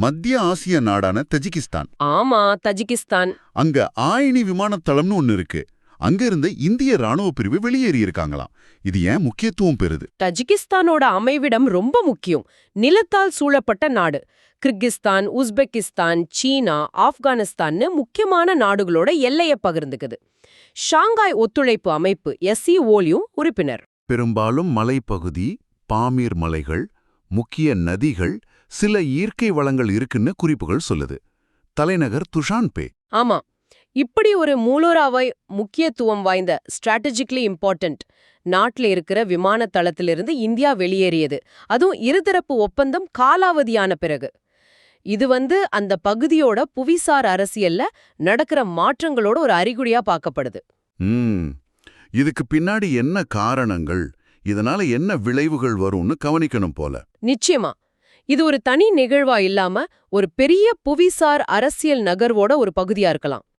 மத்திய ஆசிய நாடான தஜிகிஸ்தான். ஆமா தஜிகிஸ்தான். அங்க ஆயினி விமானத்தளம்னு ஒன்னு இருக்கு. அங்க இருந்து இந்திய ராணுவ பிரிவு வெளியேறி இருக்காங்களாம். இது ஏன் முக்கியத்துவம் பெறுது? தஜிகிஸ்தானோட அமைவிடம் ரொம்ப முக்கியம். நிலத்தால் சூழப்பட்ட நாடு. கிர்கிஸ்தான் உஸ்பெகிஸ்தான் சீனா ஆப்கானிஸ்தான்னு முக்கியமான நாடுகளோட எல்லைய பகிர்ந்துக்குது. ஷாங்காய் ஒத்துழைப்பு அமைப்பு எஸ்சிஓலையும் உறுப்பினர். பெரும்பாலும் மலைப்பகுதி பாமீர் மலைகள் முக்கிய நதிகள் சில இயற்கை வளங்கள் இருக்குன்னு குறிப்புகள் சொல்லுது. தலைநகர் துஷான்பே. ஆமா. இப்படி ஒரு மூலோராவை முக்கியத்துவம் வாய்ந்த ஸ்ட்ராட்டஜிக்கலி இம்பார்ட்டன்ட் நாட்டில் இருக்கிற விமான தளத்திலிருந்து இந்தியா வெளியேறியது. அதுவும் இருதரப்பு ஒப்பந்தம் காலாவதியான பிறகு. இது வந்து அந்த பகுதியோட புவிசார் அரசியல்ல நடக்கிற மாற்றங்களோட ஒரு அறிகுறியா பார்க்கப்படுது. இதுக்கு பின்னாடி என்ன காரணங்கள்? இதனால என்ன விளைவுகள் வரும்னு கவனிக்கணும் போல. நிச்சயமா. இது ஒரு தனி நிகழ்வா இல்லாம ஒரு பெரிய புவிசார் அரசியல் நகர்வோட ஒரு பகுதியா இருக்கலாம்.